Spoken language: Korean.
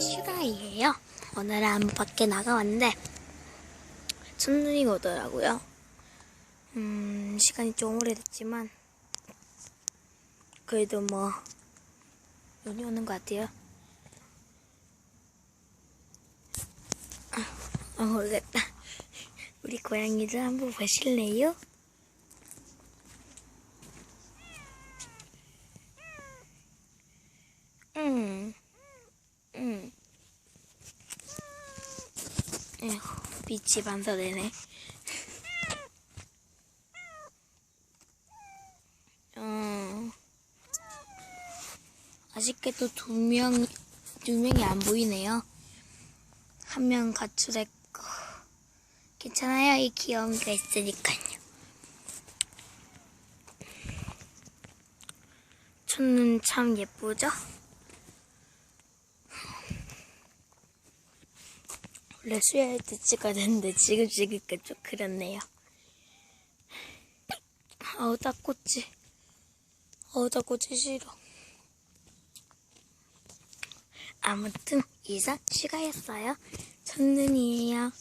슈가이에요. 오늘은 밖에 나가봤는데 첫눈이 오더라고요. 음 시간이 좀 오래됐지만 그래도 뭐 눈이 오는 것 같아요. 아 모르겠다. 우리 고양이들 한번 보실래요? 음, 음. 에휴, 빛이 반사되네. 어, 아쉽게도 두 명, 두 명이 안 보이네요. 한 명 가출했고. 괜찮아요. 이 귀여운 게 있으니까요. 첫눈 참 예쁘죠? 원래 수야할 때 찍어야 되는데 지금 찍으니까 좀 그렇네요. 아우 닭꼬치. 아우 닭꼬치 싫어. 아무튼 이상 시가였어요. 첫눈이에요.